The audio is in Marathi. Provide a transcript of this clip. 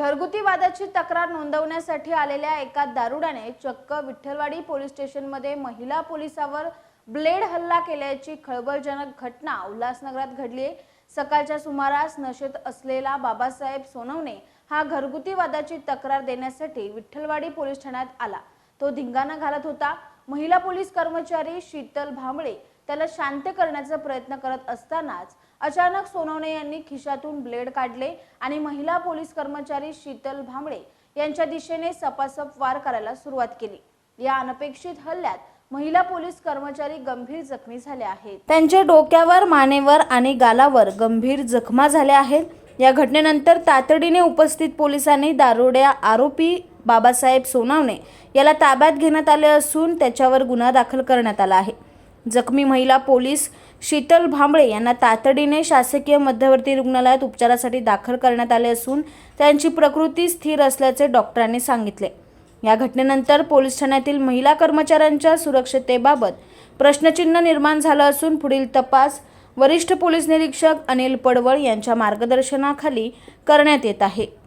घरगुती वादाची तक्रार नोंदवण्यासाठी आलेल्या एका दारुड्याने चक्क विठ्ठलवाडी पोलीस स्टेशनमध्ये महिला पोलिसावर ब्लेड हल्ला केल्याची खळबळजनक घटना उल्हासनगरात घडली आहे. सकाळच्या सुमारास नशेत असलेला बाबासाहेब सोनवणे हा घरगुती वादाची तक्रार देण्यासाठी विठ्ठलवाडी पोलीस ठाण्यात आला. तो धिंगाणा घालत होता. महिला पोलीस कर्मचारी शीतल भांबळे त्याला शांत करण्याचा प्रयत्न करत असतानाच अचानक सोनवणे यांनी खिशातून ब्लेड काढले आणि महिला पोलीस कर्मचारी शीतल भांबळे यांच्या दिशेने सपासप वार करायला सुरुवात केली. या अनपेक्षित हल्ल्यात महिला पोलीस कर्मचारी गंभीर जखमी झाले आहेत. त्यांच्या डोक्यावर मानेवर आणि गालावर गंभीर जखमा झाल्या आहेत. या घटनेनंतर तातडीने उपस्थित पोलिसांनी दारुड्या आरोपी बाबासाहेब सोनावणे याला ताब्यात घेण्यात आले असून त्याच्यावर गुन्हा दाखल करण्यात आला आहे. जखमी महिला पोलीस शीतल भांबळे यांना तातडीने शासकीय मध्यवर्ती रुग्णालयात उपचारासाठी दाखल करण्यात आले असून त्यांची प्रकृती स्थिर असल्याचे डॉक्टरांनी सांगितले. या घटनेनंतर पोलीस ठाण्यातील महिला कर्मचाऱ्यांच्या सुरक्षतेबाबत प्रश्नचिन्ह निर्माण झालं असून पुढील तपास वरिष्ठ पोलीस निरीक्षक अनिल पडवळ यांच्या मार्गदर्शनाखाली करण्यात येत आहे.